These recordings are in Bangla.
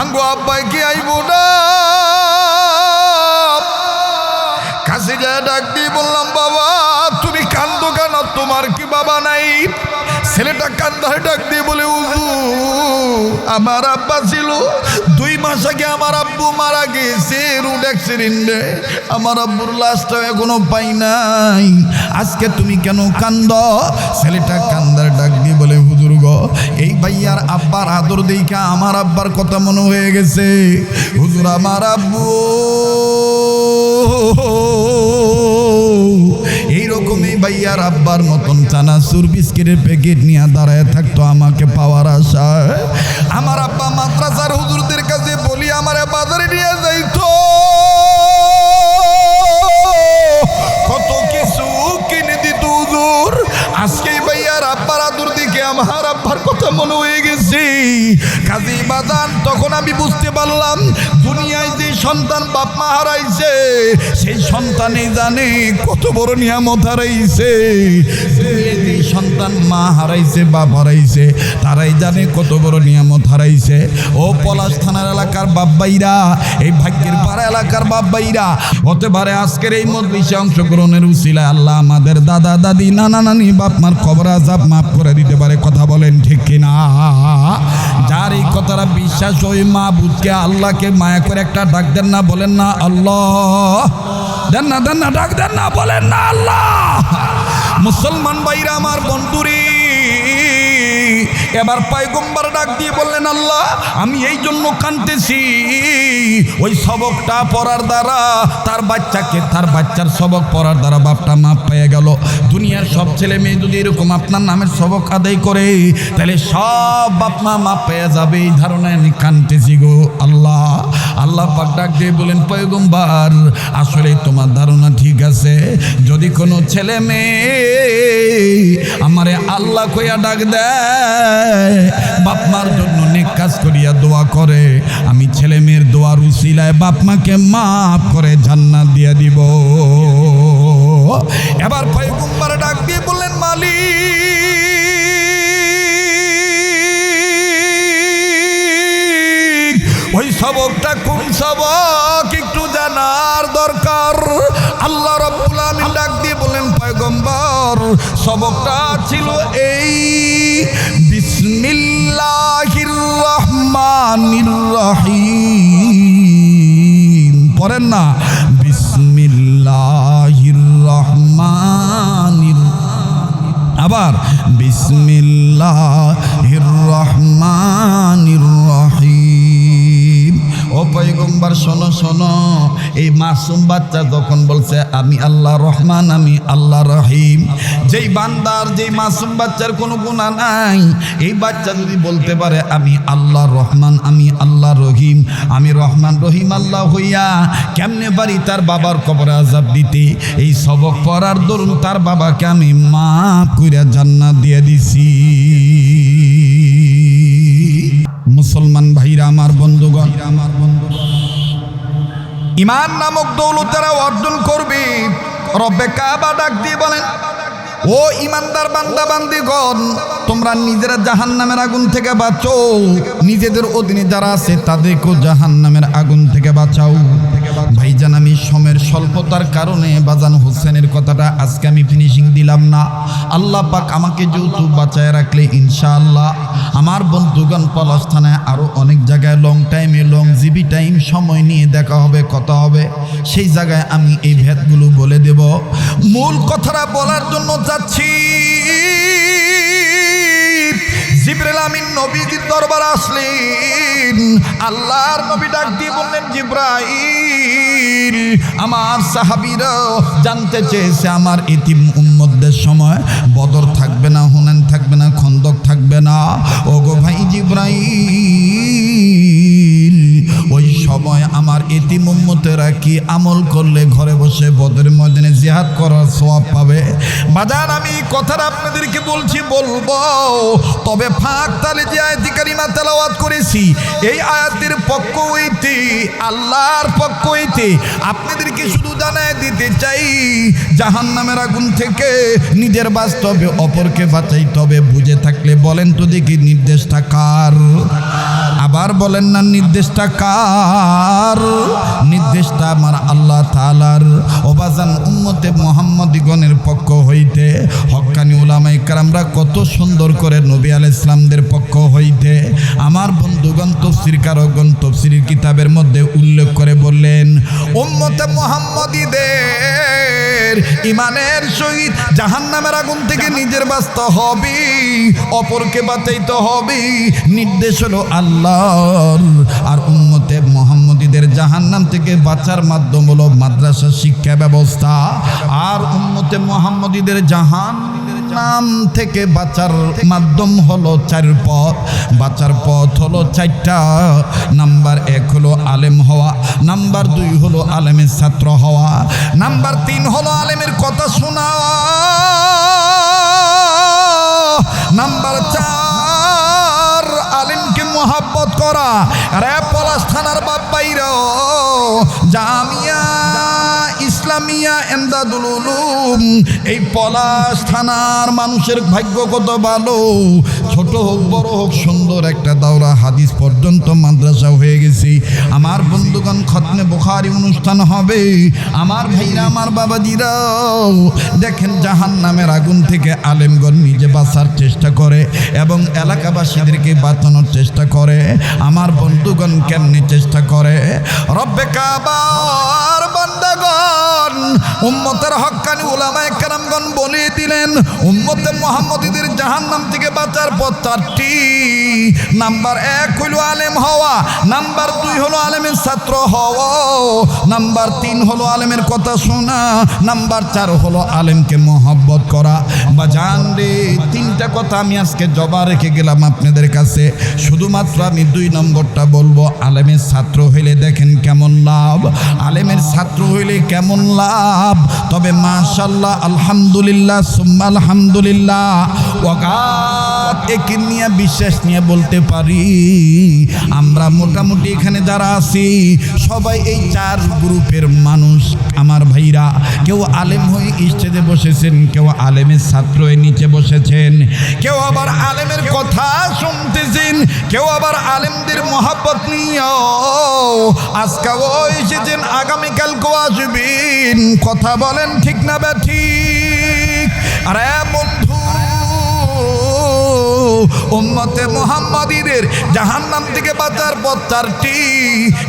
আঙ্গো আব্বাই, কি আইব না? কাছে যায় ডাক দিয়ে বললাম, বাবা, তুমি কান্দো কেন? তোমার কি বাবা নাই? ছেলেটা কান্দায় ডাক দিয়ে বলে উজু আমার আব্বা ছিল। দুই মাস আগে আমার আব্বু মারা গেছে, রুড অ্যাক্সিডেন্টে। আমার আব্বুর লাশটা এখনও পাই নাই। আজকে তুমি কেন কান্দ? ছেলেটা কান্দার ডাক দিয়ে গো, এই ভাইয়ার আব্বার আদর দেখা আমার আব্বার কথা মনে হয়ে গেছে। হুজুর আমার আব্বু, এইরকমই ভাইয়ার আব্বার মতন চানাচুর বিস্কিটের প্যাকেট নিয়ে দাঁড়ায় থাকতো আমাকে পাওয়ার আশায় আমার আব্বা মাদ্রাসার হুজুরদের কাছে বলি, আমারে বাজারে নিয়ে যাইতো। কত কিছু কিনে দিত হুজুর। আজকে ভাইয়ার আব্বার আদুর দিকে আমার আব্বার কথা মনে হয়ে গেছে। কাজী বাদান, তখন আমি বুঝতে পারলাম, দুনিয়ায় যে সন্তান বাপ মা হারাইছে, সেই সন্তানই জানে কত বড় নিয়ামত হারাইছে। যে সন্তান মা হারাইছে, বাপ হারাইছে, তারাই জানে কত বড় নিয়ামত হারাইছে। ও পলাশ থানার এলাকার বাব্বাইরা এই ভাগ্যের পাড়া এলাকার বাব্বাইরা হতে পারে আজকের এই মজলিসে অংশগ্রহণের উসিলায় আল্লাহ আমাদের দাদা, দাদি, নানা, নানি, বাপ মার খবর আজাব মাফ করে দিতে পারে, কথা বলেন ঠিক কিনা? যার এই কথাটা বিশ্বাস ওই মা বুধকে আল্লাহকে মায়া করে একটা ডাক দেন না, বলেন না, আল্লাহ। দেন না দেন না, ডাক দেন না, বলেন না, আল্লাহ। মুসলমান বাইরা আমার বন্ধুরি, এবার পায়গম্বার ডাক দিয়ে বললেন, আল্লাহ, আমি এই জন্য কানতেছি ওই সবকটা পড়ার দ্বারা তার বাচ্চাকে, তার বাচ্চার সবক পড়ার দ্বারা বাপটা মাপ পেয়ে গেল। দুনিয়ার সব ছেলে মেয়ে যদি এরকম আপনার নামের সবক আদায় করে, তাহলে সব বাপ মা মাপ পেয়ে যাবে। এই ধারণায় আমি কানতেছি গো আল্লাহ। আল্লাহ পাক ডাক দিয়ে বলেন, পয়গম্বার আসলে তোমার ধারণা ঠিক আছে। যদি কোনো ছেলে মেয়ে আমারে আল্লাহ কইয়া ডাক দেয় বাপ মার জন্য নেক কাজ করিয়া দোয়া করে। আমি ছেলে মেয়ের দোয়ার উসিলায় বাপ মাকে মাফ করে জান্নাত দিয়ে দিব। এবার পয়গম্বার ডাক দিয়ে বললেন, মালিক, ওই সবকটা কোন সবক একটু জানার দরকার? আল্লাহ রব্বুল আলামিন ডাক দিয়ে বলেন পয়গম্বর, সবকটা ছিল এই বিসমিল্লাহির রহমানির রহিম। না? বিসমিল্লাহির রহমানির আবার বিসমিল্লাহির রহমানির রহিম। ও পয়গম্বর শোনো শোনো এই মাসুম বাচ্চা যখন বলছে, আমি আল্লাহ রহমান, আমি আল্লাহ রহিম। যেই বান্দার, যেই মাসুম বাচ্চার কোনো গুণা নাই। এই বাচ্চা যদি বলতে পারে, আমি আল্লাহ রহমান, আমি আল্লাহ রহিম, আমি রহমান রহিম আল্লাহ হইয়া কেমনে পারি তার বাবার কবরে আজাব দিতে? এই সবক পড়ার দরুন তার বাবাকে আমি মাফ কইরা জান্নাত দিয়ে দিছি। মুসলমান ভাইরা, আমার বন্ধুগণ আমার ইমান নামক দৌলত যারা অর্জন করবে, রব্বে কাবা ডাক দিয়ে বলেন, ও ইমানদার বান্দা, বান্দিগণ, তোমরা নিজেরা জাহান নামের আগুন থেকে বাঁচো। নিজেদের অধীনে যারা আছে, তাদেরকেও জাহান নামের আগুন থেকে বাঁচাও। ভাইজান, আমি সময়ের স্বল্পতার কারণে বাজান হোসেনের কথাটা আজকে আমি ফিনিশিং দিলাম না। আল্লাহ পাক আমাকে যেহেতু বাঁচায় রাখলে ইনশাআল্লাহ, আমার বন্ধুগণ পলাশ থানায় আরও অনেক জায়গায় লং টাইমে লং জিবি টাইম সময় নিয়ে দেখা হবে, কথা হবে। সেই জায়গায় আমি এই ভেদগুলো বলে দেব। মূল কথাটা বলার জন্য যাচ্ছি। জিব্রাইল আমিন নবীজির দরবার আসলেন। আল্লাহর নবী ডাক দিয়ে বললেন, জিব্রাইল, আমার সাহাবিরা জানতে চেয়েছে আমার ইতিম উম্মতদের সময়। বদর থাকবে না হুনেন থাকবে না, খন্দক থাকবে না। ওগো ভাই জিব্রাইল উম্মতেরা কি আমল করলে ঘরে বসে বদের ময়দানে জিহাদ করার সোয়াব পাবে? বাজার আমি কথাটা আপনাদেরকে বলছি, বলব। তবে ফাঁক তালে যে আয়াতি কারিমা তেলাওয়াত করেছি, এই আয়াতের পক্ষ হইতে, আল্লাহর পক্ষ হইতে আপনাদেরকে শুধু জানায় দিতে চাই জাহান নামের আগুন থেকে নিজের বাস্তবে অপরকে বাঁচাইতে হবে। বুঝে থাকলে বলেন তো দেখি নির্দেশটা কার? আবার বলেন না, নির্দেশটা কার? নির্দেশটা আমার আল্লাহ তালার ওবাজান উম্মতে মোহাম্মদীগণের পক্ষ হইতে হক্কানি উলামাই কারামরা কত সুন্দর করে নবী আল ইসলামদের পক্ষ হইতে আমার বন্ধুগণ তফসির কারকগণ তফসির কিতাবের মধ্যে উল্লেখ করে বললেন, উম্মতে মোহাম্মদীদের ইমানের সহিত জাহান্নামের আগুন থেকে নিজের বাঁচতে হবে, অপরকে বাঁচাইতে হবে, নির্দেশ হলো আল্লাহর, আর মোহাম্মদীদের জাহান্নাম থেকে বাঁচার মাধ্যম হলো মাদ্রাসা শিক্ষা ব্যবস্থা। আর উম্মতে মোহাম্মদীদের জাহান নাম থেকে বাঁচার মাধ্যম হলো চার পথ। বাঁচার পথ হলো চারটা। নাম্বার এক হলো আলেম হওয়া। নাম্বার দুই হলো আলেমের ছাত্র হওয়া। নাম্বার তিন হলো আলেমের কথা শোনা। নাম্বার চার, আলিমকে মোহাব্বত করা। রে পলাশ থানার বাইর জামিয়া ইসলামিয়া এমদাদুল এই পলাশ থানার মানুষের ভাগ্য কত ভালো? ছোট হোক, বড় হোক, সুন্দর একটা দাওরা হাদিস পর্যন্ত মাদ্রাসা হয়ে গেছি। আমার বন্ধুগণ খতনে বোখারি অনুষ্ঠান হবে। আমার ভাইরা, আমার বাবাজিরাও দেখেন জাহান নামের আগুন থেকে আলেমগণ নিজে বাঁচার চেষ্টা করে এবং এলাকাবাসীদেরকে বাঁচানোর চেষ্টা করে। আমার বন্ধুগণ কেমনি চেষ্টা করে? রব্বে কাবার বান্দাগণ, উম্মতের হক্কানি উলামায়ে কেরামগণ বলে দিলেন, উম্মতে মোহাম্মদীদের জাহান্নাম থেকে বাঁচার পথ চারটি নাম্বার এক হইল আলেম হওয়া, নাম্বার দুই হলো আলেমের ছাত্র হওয়া, নাম্বার তিন হলো আলেমের কথা শোনা, নাম্বার চার হলো আলেমকে মোহব্বত করা। বা জান রে, তিনটা কথা আমি আজকে জবা রেখে গেলাম আপনাদের কাছে। শুধুমাত্র আমি দুই নম্বরটা বলব, আলেমের ছাত্র হইলে দেখেন কেমন লাভ। আলেমের ছাত্র হইলে কেমন লাভ। তবে মাশাল্লাহ আলহামদুলিল্লাহ, সুম্মা আলহামদুলিল্লাহ। ওয়াকাত একে নিয়ে বিশ্বাস নিয়ে বলতে পারি। আমরা মোটামুটি এখানে যারা আছি, সবাই এই চার গ্রুপের মানুষ। আমার ভাইরা, কেউ আলেম হয়ে স্টেজে বসেছেন, কেউ আলেমের ছাত্র হয়ে নিচে বসেছেন। কেউ আবার আলেমের কথা শুনতেছেন, কেউ আবার আলেমদের মহাব্বত নিয়েও। আজকাও এসেছেন আগামীকালকেও আসবেন। কথা বলেন ঠিক না বা ঠিক? আরে বন্ধু উম্মতে মোহাম্মদীদের জাহান্নাম থেকে বাঁচার পথ চারটি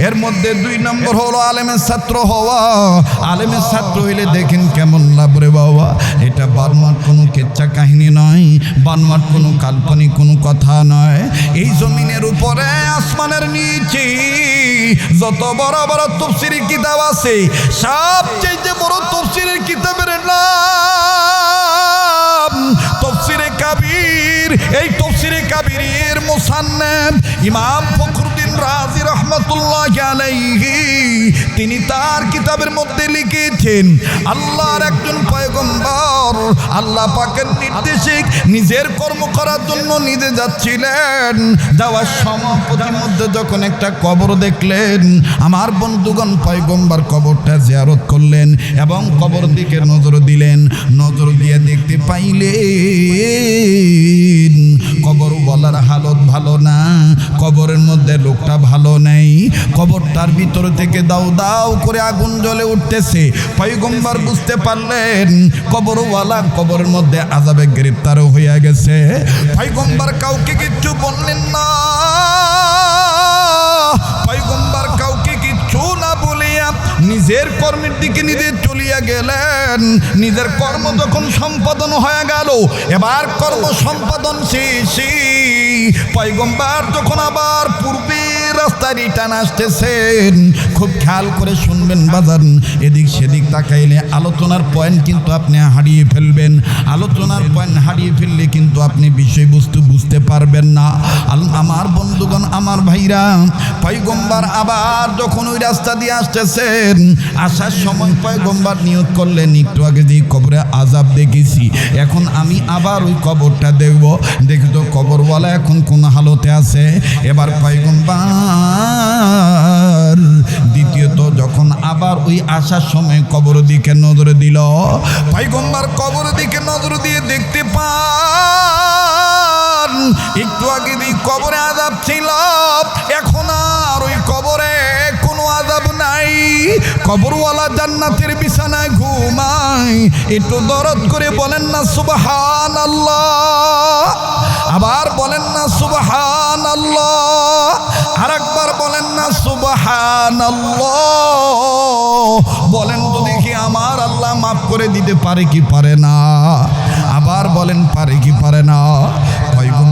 এর মধ্যে দুই নম্বর হলো আলেমের ছাত্র হওয়া। আলেমের ছাত্র হইলে দেখেন কেমন লাভ রে বাবা। এটা বানোয়ার কোনো কেচ্চা কাহিনী নয় বানোয়ার কোনো কাল্পনিক কোনো কথা নয়। এই জমিনের উপরে, আসমানের নিচে যত বড় বড় তফসিরি কিতাব আছে সবচেয়ে বড় তফসিরের কিতাবের নাম এই তফসিরে কাবিরের মুসান্নাব ইমাম ফখরুদ্দিন রাজি রহমতুল্লাহ আলাইহি তিনি তার কিতাবের মধ্যে লিখেছেন আল্লাহর একজন পয়গম্বর আল্লাহ পাকের নির্দেশে নিজের কর্ম করার জন্য নিজে যাচ্ছিলেন। যাওয়ার সময় মধ্যে যখন একটা কবর দেখলেন, আমার বন্ধুগণ পয়গম্বর কবরটা জিয়ারত করলেন এবং কবর দিকে নজর দিলেন। নজর দিয়ে দেখতে পাইলেন, কবর বলার হালত ভালো না, কবরের মধ্যে লোকটা ভালো নেই। কবরটার ভিতর থেকে দাও দাও করে আগুন জ্বলে উঠতেছে। পয়গম্বর বুঝতে পারলেন, কবরওয়ালা কবরের মধ্যে আজাবে গ্রেপ্তারও হইয়া গেছে। পয়গম্বর কাউকে কিচ্ছু বললেন না। পয়গম্বর কাউকে কিচ্ছু না বলিয়া নিজের কর্মের দিকে নিজে চলিয়া গেলেন। নিজের কর্ম যখন সম্পাদন হয়ে গেল, এবার কর্ম সম্পাদন শেষে। পয়গম্বর যখন আবার পূর্বে রাস্তায় রিটার্ন আসতেছেন। খুব খেয়াল করে শুনবেন বাজার এদিক সেদিক তাকাইলে আলোচনার পয়েন্ট কিন্তু আপনি হারিয়ে ফেলবেন। আলোচনার পয়েন্ট হারিয়ে ফেললে কিন্তু আপনি বিষয়বস্তু বুঝতে পারবেন না। আমার বন্ধুগণ, আমার ভাইরা, পয়গম্বর আবার যখন ওই রাস্তা দিয়ে আসতেছেন, আসার সময় পয়গম্বার নিয়োগ করলেন। একটু আগে যে কবরে আজাব দেখেছি। এখন আমি আবার ওই কবরটা দেখব। দেখি তো কবরওয়ালা এখন কোন হালতে আছে? এবার পয়গম্বর আর দ্বিতীয়ত, যখন আবার ওই আসার সময় কবর দিকে নজর দিল, পাইগম্বার কবর দিকে নজর দিয়ে দেখতে পান। একটু আগে দিই কবরে আদাব ছিল, এখন আর ওই কবরে কোনো আদাব নাই। কবরওয়ালা জান্নাতের বিছানায় ঘুমায়। একটু দরদ করে বলেন না সুবাহান আল্লাহ আবার বলেন না সুবহান আল্লাহ আর একবার বলেন না সুবহান বলেন তো দেখি আমার আল্লাহ মাফ করে দিতে পারে কি পারে না? আবার বলেন পারে কি পারে না?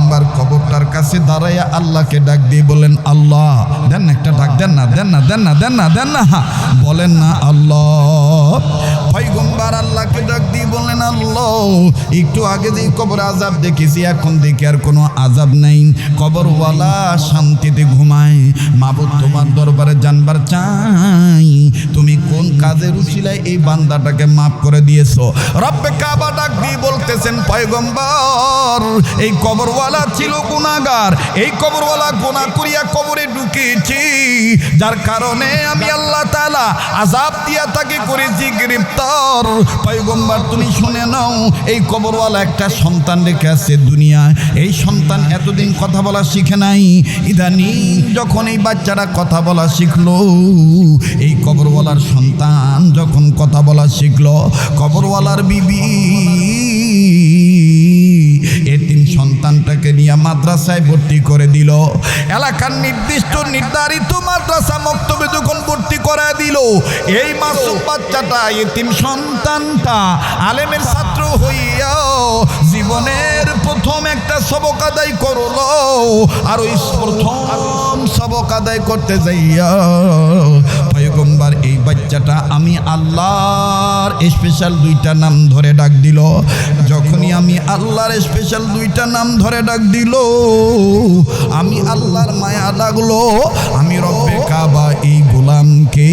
পয়গম্বার কবরটার কাছে দাঁড়াইয়া আল্লাহকে ডাক দিয়ে বলেন, আল্লাহ। দেন একটা ডাক দেন না দেন না দেন না দেন না দেন না। বলেন না, আল্লাহ। পয়গম্বার আল্লাহকে ডাক দিয়ে বলেন, আল্লাহ। একটু আগে যে কবর আজাব দেখেছি, এখন দেখি আর কোনো আজাব নেই। কবরওয়ালা শান্তিতে ঘুমায়। মাবুদ তোমার দরবারে জানবার চাই। তুমি কোন কাজের উচিলায় এই বান্দাটাকে মাফ করে দিয়েছ। রব্বে কাবা ডাক দিয়ে বলতেছেন, পয়গম্বর, এই কবরওয়ালা ছিল গুনাগার এই কবরওয়ালা গুনাহ করিয়া কবরে ঢুকেছি। যার কারণে আমি আল্লাহ তালা আজাব দিয়া তাকে করেছি গ্রেফতার পয়গম্বর, তুমি শুনে নাও, এই কবরওয়ালা একটা সন্তান রেখে আছে দুনিয়ায়। এই সন্তান এতদিন কথা বলা শিখে নাই। ইদানিং যখন এই বাচ্চারা কথা বলা শিখলো, এই কবরওয়ালার সন্তান যখন কথা বলা শিখলো। কবরওয়ালার বিবি। এতিম সন্তানটাকে নিয়ে মাদ্রাসায় ভর্তি করে দিল। এলাকার নির্দিষ্ট নির্ধারিত মাদ্রাসা মক্তবে যখন ভর্তি করে দিল, এই মাসুম বাচ্চাটা এতিম সন্তানটা আলেমের ছাত্র হইয়া জীবনের প্রথম একটা সবক আদায় করল। আর ওই প্রথম সবক আদায় করতে যাইয়া পয়গম্বার বাচ্চাটা, আমি আল্লাহর স্পেশাল দুইটা নাম ধরে ডাক দিল। যখনই আমি আল্লাহর স্পেশাল দুইটা নাম ধরে ডাক দিল, আমি আল্লাহর মায়া লাগল আমি রব্বে কাবা এই গোলামকে,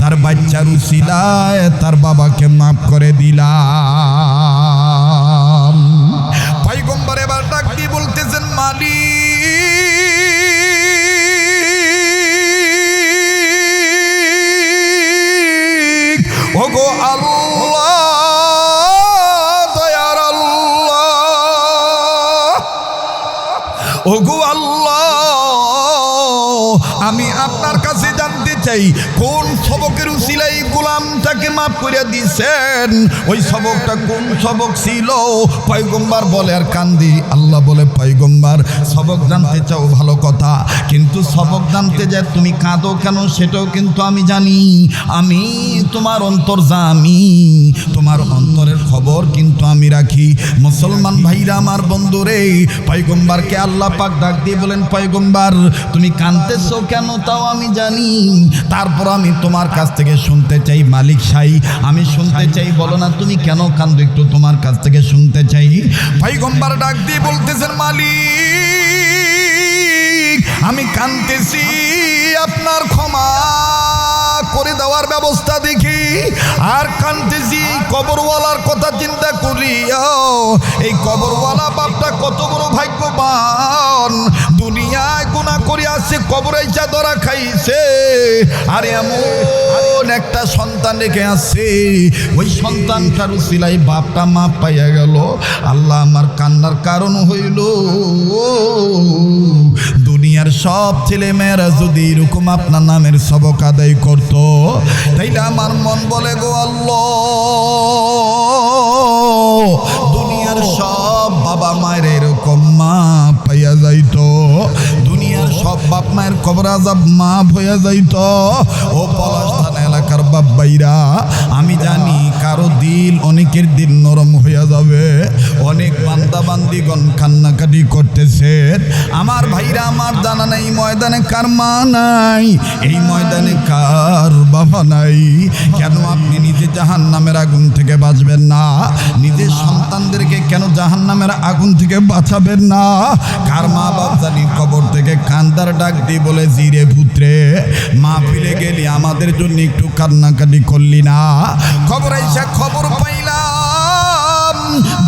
তার বাচ্চার উসিলায় তার বাবাকে মাফ করে দিলাম। পয়গম্বর এবার ডাক দিয়ে বলতেছেন, মালিক ওগো চাই। কোন সবকের উসিলাই গোলামটাকে মাফ করে দিছেন? ওই সবকটা কোন সবক ছিল? পয়গম্বার বলে আর কান্দি। আল্লাহ বলে, পয়গম্বার, সবক জানতে চাও, ভালো কথা। কিন্তু সবক জানতে যায় তুমি কাঁদো কেন, সেটাও কিন্তু আমি জানি। আমি তোমার অন্তর জানি। তোমার অন্তরের খবর কিন্তু আমি রাখি। মুসলমান ভাইরা আমার বন্ধুরে, পয়গম্বারকে আল্লাহ পাক ডাক দিয়ে বলেন, পয়গম্বার, তুমি কানতেছো কেন, তাও আমি জানি। তারপর আমি তোমার কাছ থেকে শুনতে চাই মালিক সাই। আমি শুনতে চাই বলো না তুমি কেন কান্দো একটু তোমার কাছ থেকে শুনতে চাই? পয়গম্বার ডাক দিয়ে বলতেছেন মালিক আমি কানতেছি আপনার ক্ষমা করে দেওয়ার ব্যবস্থা দেখি। আর কানতেছি কবরওয়ালার কথা চিন্তা করি এই কবরওয়ালা বাপটা কত বড় ভাগ্যবান। দুনিয়ায় গুণা করে আসছে কবরে যা ধরা খাইছে। আর এমন একটা সন্তান রেখে আসছে। ওই সন্তানটার সিলাই বাপটা মা পাইয়া গেল। আল্লাহ আমার কান্নার কারণ হইল, দুনিয়ার সব ছেলে মেয়েরা যদি এরকম আপনার নামের সবক আদায় করত, তাইলে আমার মন বলে গো আল্লাহ, দুনিয়ার সব বাবা মায়ের সব বাপ মায়ের কবর আজাব মা হইয়া যাইতো। ও পলাশ থানা এলাকার বাপ বাইরা আমি জানি কারও দিল অনেকের দিল নরম হইয়া যাবে। অনেক বান্দা বান্দিগণ কান্নাকাটি করতেছে। আমার ভাইরা, আমার জানা নাই, ময়দানে কার মা নাই? এই ময়দানে কার বাবা নাই? কেন জাহান নামের আগুন থেকে বাঁচবেন না। নিজের সন্তানদেরকে কেন জাহান নামের আগুন থেকে বাঁচাবেন না? কার মা বাপ জানি কবর থেকে কান্দার ডাক দিয়ে বলে জিরে পুত্রে মা ফিরে গেলি আমাদের জন্য একটু কান্নাকাটি করলি না। খবর আইসা খবর পাইলাম।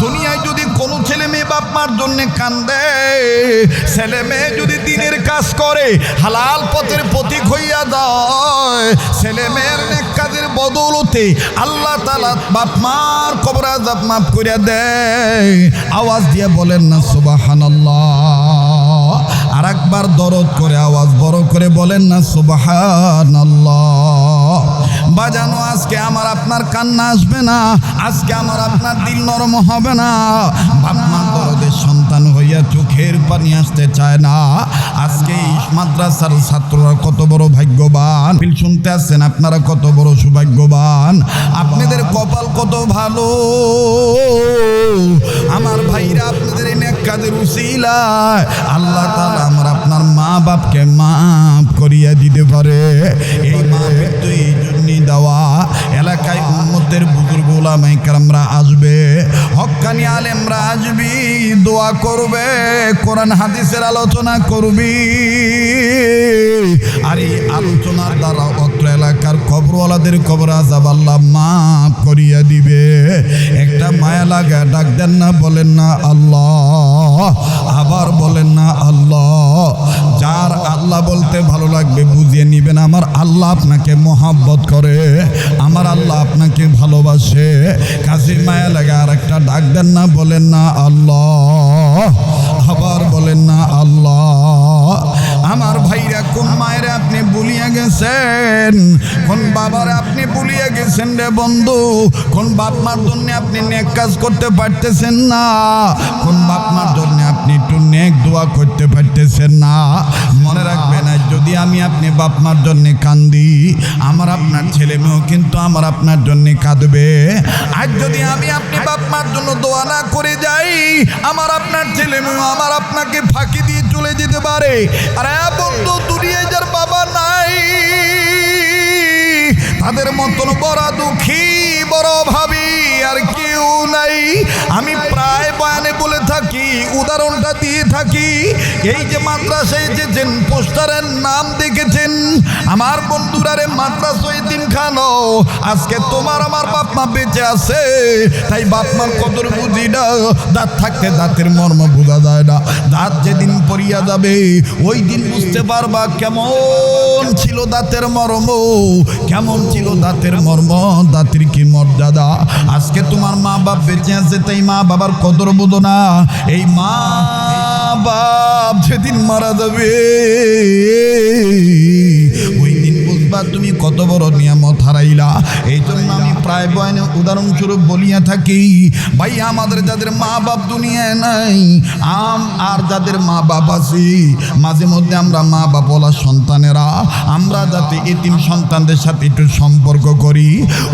দুনিয়ায় যদি ছেলে মেয়ে বাপ মার জন্য কান্দে। ছেলে মেয়ে যদি দিনের কাজ করে, হালাল পথের প্রতীক হইয়া যায়। ছেলে মেয়ের কাজের বদৌলতে আল্লাহ তালা বাপ মার কবরা জাপ মাফ করিয়া দেয়। আওয়াজ দিয়ে বলেন না সুবাহান আর একবার দরদ করে আওয়াজ বড় করে বলেন না সুবাহান বাজানো, আজকে আমার আপনার কান্না আসবে না, আজকে আমার আপনার দিল নরম হবে না। বাপ মা দরদের সন্তান হইয়া চোখের পানি আসতে চায় না। আজকে মাদ্রাসার ছাত্ররা কত বড় ভাগ্যবান। বিল শুনতে আসছেন, আপনারা কত বড় সৌভাগ্যবান। আপনাদের কপাল কত ভালো। আমার ভাইরা আপনাদের কাজের উসিলায় আল্লাহ তাআলা আমার আপনার মা বাপকে মাফ করিয়া দিতে পারে। এই মাফের তো এই দেওয়া। এলাকায় উম্মতের বুজুর্গ ওলামাই কারামরা আসবে। হক্কানি আলেমরা আসবি, দোয়া করবে, কোরআন হাদিসের আলোচনা করবি। আর এই আলোচনার দ্বারা অত্র এলাকার কবরওয়ালাদের কবর আজাব আল্লাহ মাফ করিয়া দিবে। একটা মায়া লাগা, ডাক দেন না, বলেন না আল্লাহ। আবার বলেন না আল্লাহ। যার আল্লাহ বলতে ভালো লাগবে বুঝিয়ে নিবেন, আমার আল্লাহ আপনাকে মহাব্বত করে, আমার আল্লাহ আপনাকে ভালোবাসে। কাজের মায়া লাগা আর একটা ডাক দেন না, বলেন না, আল্লাহ। আবার বলেন না, আল্লাহ। আমার ভাইরা, কোন মায়ের আপনি বলিয়া গেছেন? কোন বাবার আপনি বলিয়া গেছেন রে বন্ধু? কোন বাপ মার জন্য আপনি নেক কাজ করতে পারতেছেন না? কোন বাপ মার জন্য আপনি একটু নেক দোয়া করতে পারতেছেন না। মনে রাখবেন আজ যদি আমি আপনি বাপ মার জন্য কান্দি, আমার আপনার ছেলে মেয়েও কিন্তু আমার আপনার জন্য কাঁদবে। আজ যদি আমি আপনি বাপ মার জন্য দোয়া না করে যাই, আমার আপনার ছেলে মেয়ে আমার আপনাকে ফাঁকি দিয়ে চলে যেতে পারে। আর বন্ধু, দুনিয়ায় যার বাবা নাই, তাদের মতন বড় দুঃখী, বড় ভাবি আর কেউ নাই। আমি প্রায় বয়ানে বলে থাকি, উদাহরণটা দিয়ে থাকি। এই যে মাদ্রাসায় এসেছেন পোস্টারের নাম দেখেছেন। আমার বন্ধুরারে মাদ্রাসা দিন খানো আজকে তোমার আমার বাপ মা বেঁচে আছে। তাই বাপ মার কদর বুঝি না। দাঁত থাকতে দাঁতের মর্ম বোঝা যায় না। দাঁত যেদিন পড়িয়া যাবে, ওই দিন বুঝতে পারবা কেমন ছিল দাঁতের মর্ম। কেমন ছিল দাঁতের মর্ম, দাঁতের কি মর্যাদা। আজকে তোমার মা বাপ বেঁচে আছে, তাই মা বাবার কদর বোধ না এই মা বাপ যেদিন মারা যাবে ওই তুমি কত বড় নিয়ামত হারাইলা। এই জন্য আমি প্রায় বয়নে উদাহরণস্বরূপ বলিয়া থাকি, ভাই, আমাদের যাদের মা বাপ দুনিয়ায় নাই, আম আর যাদের মা বাপ আছে, মাঝে মধ্যে আমরা মা বাপওয়ালা সন্তানেরা, আমরা যাতে এতিম সন্তানদের সাথে একটু সম্পর্ক করি।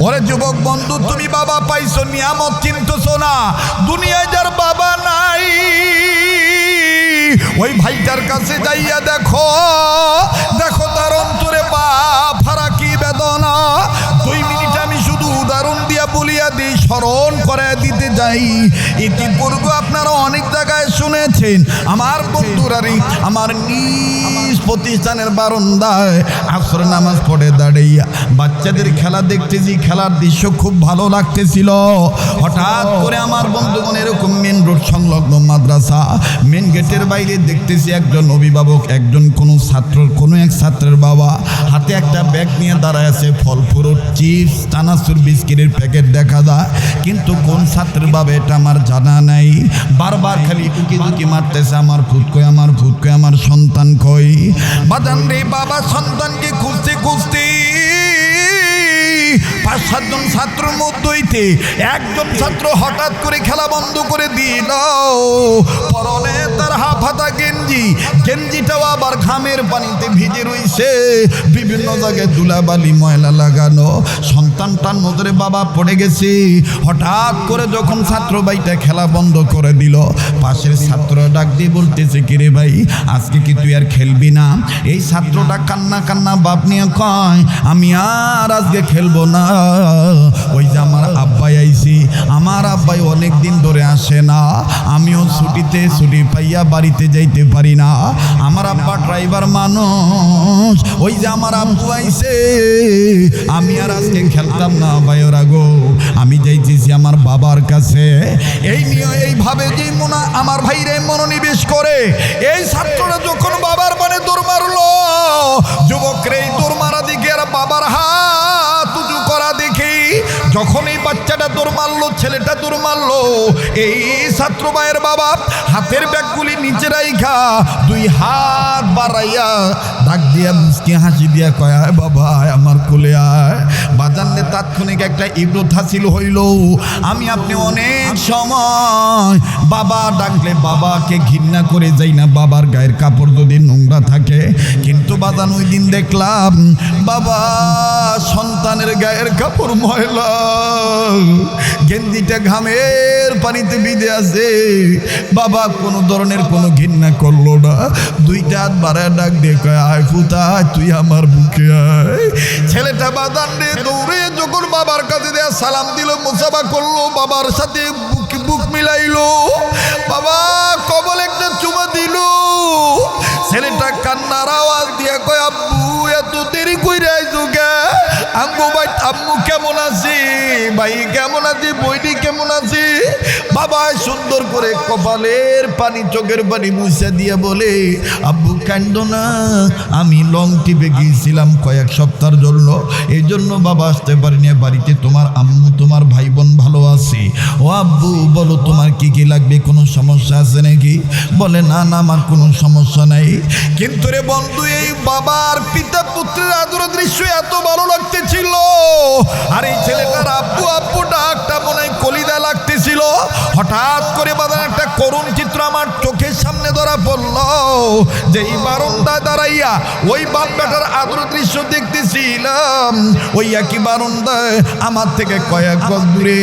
ওরে যুবক বন্ধু, তুমি বাবা পাইছো নিয়ামত, চিনতেছো না, দুনিয়ায় যার বাবা নাই, ওই ভাইটার কাছে যাইয়া দেখো দেখো স্মরণ করে দিতে যাই। ইতিপূর্বে আপনারা অনেক জায়গায় শুনেছেন, আমার বন্ধুরারি আমার নিজ প্রতিষ্ঠানের বারন্দায় আসর নামাজ পড়ে দাঁড়িয়ে বাচ্চাদের খেলা দেখতেছি, খেলার দৃশ্য খুব ভালো লাগতেছিল। হঠাৎ করে আমার বন্ধুগণ এরকম মেন রোড সংলগ্ন মাদ্রাসা মেন গেটের বাইরে দেখতেছি একজন অভিভাবক, একজন কোনো ছাত্র কোনো এক ছাত্রের বাবা হাতে একটা ব্যাগ নিয়ে দাঁড়ায় আছে, ফল, ফ্রুট, চিপস, চানাচুর, বিস্কিটের প্যাকেট দেখা যায়। কিন্তু কোন ছাত্রের বাবে এটা আমার জানা নাই? বারবার খালি উকি দুকি মারতেছে আমার ফুট কই, আমার ফুট কই, আমার সন্তান কই? বাদান রে বাবা, সন্তানকে খুঁজতে খুঁজতে পাঁচ সাতজন ছাত্র মধ্যইতে একজন ছাত্র হঠাৎ করে খেলা বন্ধ করে দিল। পরনে তার হাফ গেঞ্জি। গেঞ্জিটাও আবার ঘামের পানিতে ভিজে রইছে। বিভিন্ন জায়গায় ধুলাবালি, ময়লা লাগানো। সন্তানটার নজরে বাবা পড়ে গেছে। হঠাৎ করে যখন ছাত্র ভাইটা খেলা বন্ধ করে দিল, পাশের ছাত্র ডাক দিয়ে বলতেছে, কিরে ভাই, আজকে কি তুই আর খেলবি না? এই ছাত্রটা কান্না কান্না, বাপ নিয়ে কয়, আমি আর আজকে খেলব না। ওই যে আমার আব্বাই আইছি। আমার আব্বাই অনেক দিন ধরে আসে না। আমিও ছুটিতে ছুটি পাইয়া বাড়িতে যাইতে পারি না। আমার আব্বা ড্রাইভার মানুষ, ওই যে আমার আব্বু আইছে, আমি আর আজকে খেলতাম না ভাইয়েরা গো, আমি যাইতেছি আমার বাবার কাছে। এই নিয়ে এইভাবে যে মনা, আমার ভাইরে মনোনিবেশ করে, এই ছাত্ররা যখন বাবার মানে দৌড় মারলো, যুবকরা এই দৌড় মারা দিকে আর বাবার হাত যখন এই বাচ্চাটা দৌড় মারলো, ছেলেটা দৌড় মারলো, এই ছাত্র ভাইয়ের বাবা হাতের ব্যাগগুলি নিচে রাইখা দুই হাত বাড়াইয়া ডাক দিয়া মুসকি হাসি দিয়া কয়, আয় বাবা আমার কোলে আয়। বাজানলে তাৎক্ষণিক একটা ইব্রত হাসিল হইল, আমি আপনি অনেক সময় বাবা ডাকলে বাবাকে ঘৃণা করে যাই না, বাবার গায়ের কাপড় যদি নোংরা থাকে। কিন্তু বাদান ওই দিন দেখলাম, বাবা, সন্তানের গায়ের কাপড় ময়লা গেঞ্জিটা ঘামের পানিতে বিঁধে আছে। বাবা, কোনো ধরনের কোনো ঘৃণা করল না। দুইটা হাত বাড়ায় ডাক দিয়ে কয়, আয় ফুতা, তুই আমার বুকে আয়। ছেলেটা বাদান রে দৌড়ে যখন বাবার কাছে দেয়া সালাম দিল, মুসাফা করল, বাবার সাথে বুক বুক মিলাইলো। বাবা, কবল একটা চুমা দিল। ছেলেটা কান্নার আওয়াজ দিয়ে কয় আম্মু ভাই, আম্মু কেমন আছি? ভাই কেমন আছি? বইটি কেমন আছে? বাবা, সুন্দর করে কপালের পানি, চোখের পানি মুছে দিয়ে বলে, আব্বু কান্দ না। আমি লং টিপে গিয়েছিলাম কয়েক সপ্তাহের জন্য। এই জন্য বাবা আসতে পারিনি। বাড়িতে তোমার আম্মু, তোমার ভাই বোন ভালো আছে। ও আব্বু, বলো তোমার কি কি লাগবে? কোনো সমস্যা আছে নাকি? বলে, না না, আমার কোনো সমস্যা নাই। কিন্তু রে বন্ধু, এই বাবার পিতা পুত্রের আদর দৃশ্য এত ভালো লাগতেছিল আর এই ছেলেটার আব্বু আব্বু ডাকটা মনে হয় কলিদা লাগতেছিল। হঠাৎ করে বাদান একটা করুণ চিত্র আমার চোখের সামনে ধরা পড়ল। যে এই বারন্দায় দাঁড়াইয়া ওই বাপ বেটার আদর দৃশ্য দেখতেছিলাম। ওই একই বারন্দায় আমার থেকে কয়েক গজ দূরে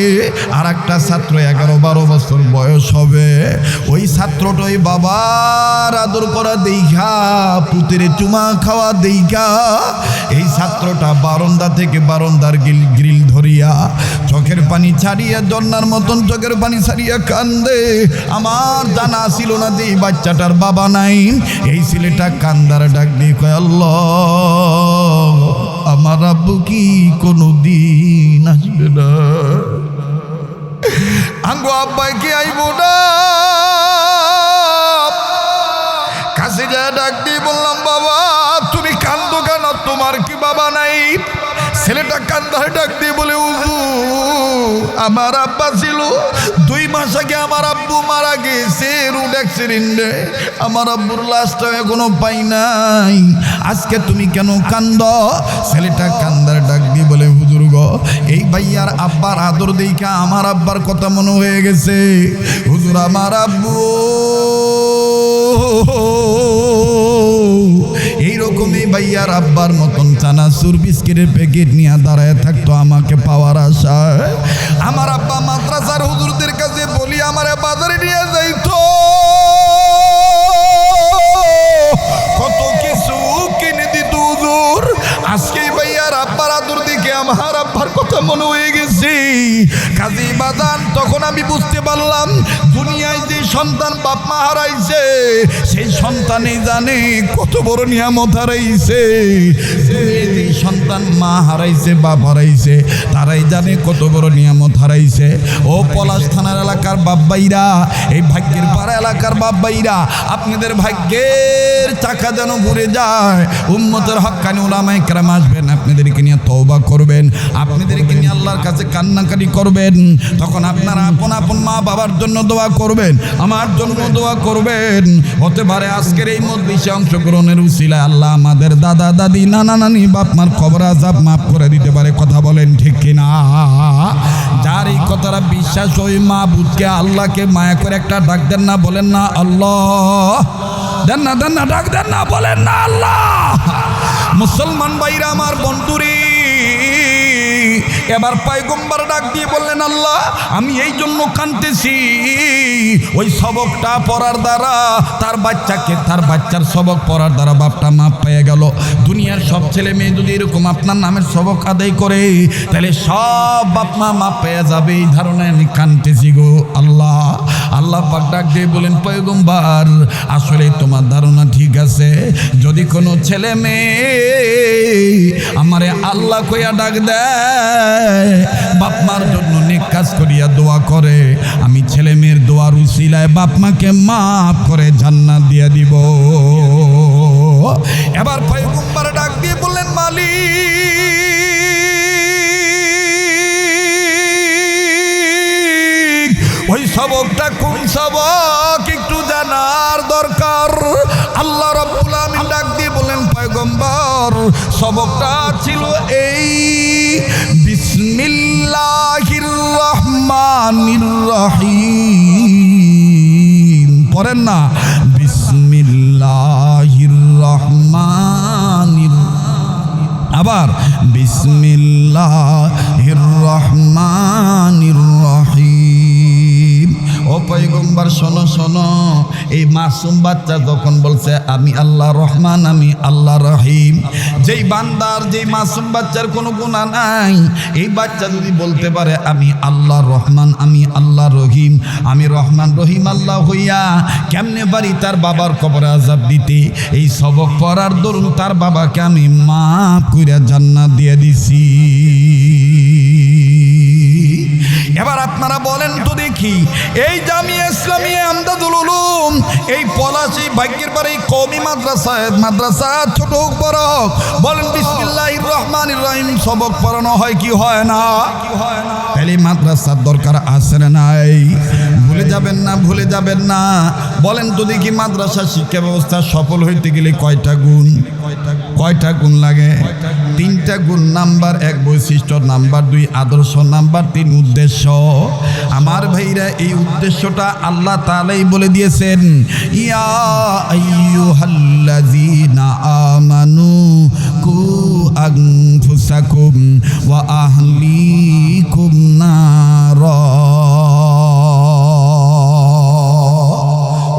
আর একটা ছাত্র এগারো বারো বছর বয়স হবে। ওই ছাত্রটা ওই বাবার আদর করা দেইখা পুতিরে চুমা খাওয়া দেইখা এই ছাত্রটা বারন্দা থেকে বারন্দার গিল, গ্রিল ধরিয়া চোখের পানি ছাড়িয়া জন্নার মতন চোখের পানি ছাড়িয়া কান্দে। আমার জানা ছিল না যে বাচ্চাটার বাবা নাই। এই ছেলেটা কান্দার ডাক দিয়ে কয়, আল্লাহ, আমার আব্বু কি কোনো দিন আসবে না? আঙ্গো আব্বাই কি আইব না? কাছে যা ডাক দিয়ে বললাম, বাবা, তুমি কান্দো কেন? তোমার কি বাবা নাই? ছেলেটা কান্দার ডাক দিয়ে বলে উজু আমার আব্বা ছিল। দুই মাস আগে আমার আব্বু মারা গেছে, রোড অ্যাক্সিডেন্টে। আমার আব্বুর লাশটা এখনও পাই নাই। আজকে তুমি কেন কান্দ? ছেলেটা কান্দার ডাক দিয়ে বলে, হুজুর গো, এই ভাইয়ার আব্বার আদর দেখা আমার আব্বার কথা মনে হয়ে গেছে। হুজুর, আমার আব্বু এইরকমই ভাইয়ার আব্বার মতন চানাচুর বিস্কিটের প্যাকেট নিয়ে দাঁড়ায় থাকতো আমাকে পাওয়ার আশায় আমার আব্বা মাদ্রাসার হুজুরদের কাছে বলি, আমার বাজারে নিয়ে যাইতো। কত কিছু কিনে দিত হুজুর। আজকে ভাইয়ার আব্বার আদর দিকে আমার আব্বার কথা মনে হয়ে গেছে। কাজী বাদান, তখন আমি বুঝতে পারলাম, দুনিয়ায় যে সন্তান বাপ মা হারাইছে, সেই সন্তানই জানে কত বড় নিয়ামত হারাইছে। সন্তান মা হারাইছে, বাপ হারাইছে, তারাই জানে কত বড় নিয়ামত হারাইছে। ও পলাশ থানার এলাকার বাব্বাইরা এই ভাগ্যের পাড়া এলাকার বাব্বাইরা আপনাদের ভাগ্যের চাকা যেন ঘুরে যায়। উম্মতের হক্কানি ওলামাই কেরাম আসবেন, আপনাদেরকে নিয়ে তওবা করবেন, আপনাদেরকে নিয়ে আল্লাহর কাছে কান্নাকাটি করবেন। তখন আপনারা আপন আপন মা বাবার জন্য দোয়া করবেন। আমার জন্য দোয়া করবেন। হতে পারে আজকের এই মধ্যে অংশগ্রহণের উসিলায় আল্লাহ আমাদের দাদা, দাদি, নানা, নানি, বাপ, মার খবর আজাব মাফ করে দিতে পারে। কথা বলেন ঠিক কিনা? যার এই কথাটা বিশ্বাস ওই মা বুধকে আল্লাহকে মায়া করে একটা ডাক দেন না, বলেন না, আল্লাহ। দেন না দেন না, ডাক দেন না, বলেন না, আল্লাহ। মুসলমান ভাইরা, আমার বন্ধুরে এবার পায়গম্বার ডাক দিয়ে বললেন, আল্লাহ, আমি এই জন্য কানতেছি ওই সবকটা পড়ার দ্বারা তার বাচ্চাকে, তার বাচ্চার সবক পড়ার দ্বারা বাপটা মাপ পেয়ে গেল। দুনিয়ার সব ছেলে মেয়ে যদি এরকম আপনার নামের সবক আদায় করে, তাহলে সব বাপ মা মাপ পেয়ে যাবে। এই ধারণায় আমি কানতেছি গো, আল্লাহ। আল্লাহ পাক ডাক দিয়ে বলেন পয়গম্বার, আসলে তোমার ধারণা ঠিক আছে। যদি কোনো ছেলে মেয়ে আমারে আল্লাহ কইয়া ডাক দেয় বাপ মার জন্য নেক কাজ করিয়া দোয়া করে। আমি ছেলে মেয়ের দোয়ার উসিলায় বাপ মাকে মাফ করে জান্নাত দিয়া দিব। এবার পয়গম্বর ডাক দিয়ে বললেন, মালিক ওইটা কোন সবক একটু জানার দরকার? আল্লাহ রব্বুল আমিন ডাক দিয়ে বলেন পয়গম্বর, সবকটা ছিল এই বিসমিল্লাহির রহমানির রহিম পড়েন না। বিসমিল্লাহির রহমানির আবার বিসমিল্লাহির রহমানির রহিম ও পয়গম্বর, শোনো শোনো। এই মাসুম বাচ্চা যখন বলছে, আমি আল্লাহ রহমান, আমি আল্লাহ রহিম। যেই বান্দার, যেই মাসুম বাচ্চার কোনো গুণা নাই, এই বাচ্চা যদি বলতে পারে, আমি আল্লাহ রহমান, আমি আল্লাহ রহিম, আমি রহমান রহিম আল্লাহ হইয়া কেমনে পারি তার বাবার কবরে আজাব দিতে? এই সবক পড়ার দরুন তার বাবাকে আমি মাফ কইরা জান্নাত দিয়ে দিছি। এবার আপনারা বলেন তো দেখি, এই জামিয়া ইসলামী আমদাদুল উলুম, এই পলাশি ভাগ্যের পরে কমি মাদ্রাসা মাদ্রাসা ছোট হোক বড় হোক, বলেন বিসমিল্লাহির রহমানির রহিম, সবক পড়ানো হয় কি হয় না? তাহলে মাদ্রাসার দরকার আছে না নাই? ভুলে যাবেন না, ভুলে যাবেন না। বলেন তো দেখি মাদ্রাসা শিক্ষা ব্যবস্থা সফল হইতে গেলে কয়টা গুণ? কয়টা গুণ লাগে? তিনটা গুণ নাম্বার এক বৈশিষ্ট্য, নাম্বার দুই আদর্শ, নাম্বার তিন উদ্দেশ্য। আমার ভাইরা এই উদ্দেশ্যটা আল্লাহ তালাই বলে দিয়েছেন। ইয়া আমানু ওয়া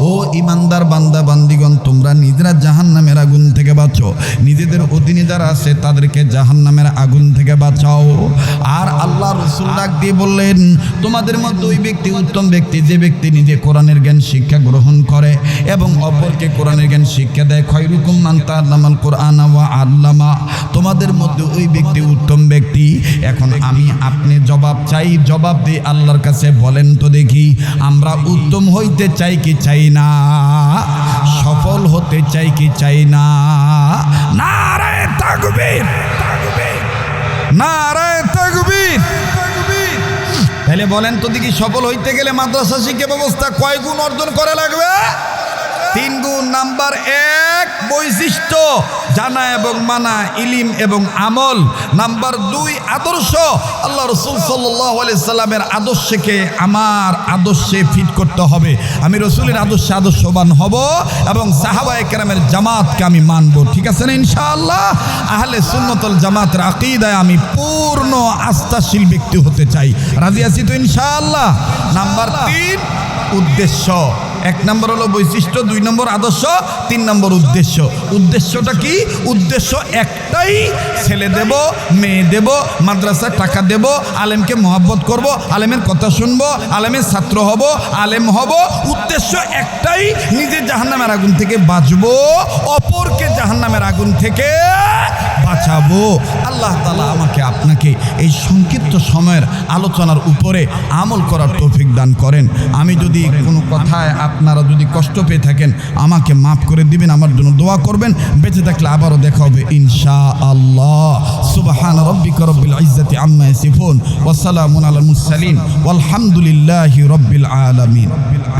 ও ইমানদার বান্দা, বান্দিগণ তোমরা নিজেরা জাহান নামের আগুন থেকে বাঁচো। নিজেদের অধীনে যারা আছে, তাদেরকে জাহান নামের আগুন থেকে বাঁচাও। আর আল্লাহ রসুল ডাক দিয়ে বললেন, তোমাদের মধ্যে ওই ব্যক্তি উত্তম ব্যক্তি, যে ব্যক্তি নিজে কোরআনের জ্ঞান শিক্ষা গ্রহণ করে এবং অপরকে কোরআনের জ্ঞান শিক্ষা দেয়। খয়রুকুম মান তাল্লামাল কোরআন আল্লামা। তোমাদের মধ্যে ওই ব্যক্তি উত্তম ব্যক্তি। এখন আমি আপনি জবাব চাই, জবাব দিয়ে আল্লাহর কাছে বলেন তো দেখি, আমরা উত্তম হইতে চাই কি চাই না? সফল হতে চাই কি চাই না? নারায় তাকবীর। নারায় তাকবীর। তাহলে বলেন তো দেখি সফল হইতে গেলে মাদ্রাসা শিক্ষা ব্যবস্থা কয় গুণ অর্জন করা লাগবে? তিন গুণ নাম্বার এক বৈশিষ্ট্য, জানা এবং মানা, ইলিম এবং আমল। নাম্বার দুই আদর্শ, আল্লাহ রসুল সাল্লামের আদর্শকে আমার আদর্শে ফিট করতে হবে। আমি রসুলের আদর্শে আদর্শবান হব এবং সাহাবা একরামের জামাতকে আমি মানব, ঠিক আছে না ইনশাআল্লাহ? আহলে সুন্নতল জামাতের আকিদায় আমি পূর্ণ আস্থাশীল ব্যক্তি হতে চাই। রাজি আছি তো ইনশাআল্লাহ? নাম্বার তিন, উদ্দেশ্য। এক নম্বর হলো বৈশিষ্ট্য, দুই নম্বর আদর্শ, তিন নম্বর উদ্দেশ্য। উদ্দেশ্যটা কি? উদ্দেশ্য একটাই, ছেলে দেব, মেয়ে দেব, মাদ্রাসায় টাকা দেব, আলেমকে মহব্বত করব, আলেমের কথা শুনব, আলেমের ছাত্র হব, আলেম হব। উদ্দেশ্য একটাই, নিজে জাহান্নামের আগুন থেকে বাঁচবো, অপরকে জাহান্নামের আগুন থেকে বাঁচাবো। আল্লাহ তালা আমাকে আপনাকে এই সংক্ষিপ্ত সময়ের আলোচনার উপরে আমল করার তৌফিক দান করেন। আমি যদি কোনো কথায় আপনারা যদি কষ্ট পেয়ে থাকেন, আমাকে মাফ করে দিবেন, আমার জন্য দোয়া করবেন। বেঁচে থাকলে আবারও দেখা হবে ইনশা আল্লাহ সুবাহান রব্বিক রব্বিল ইজ্জাতি আম্মা ইয়াসিফুন, ওয়া সালামুন আলাল মুরসালিন, ওয়ালহামদুলিল্লাহি রব্বিল আলামিন।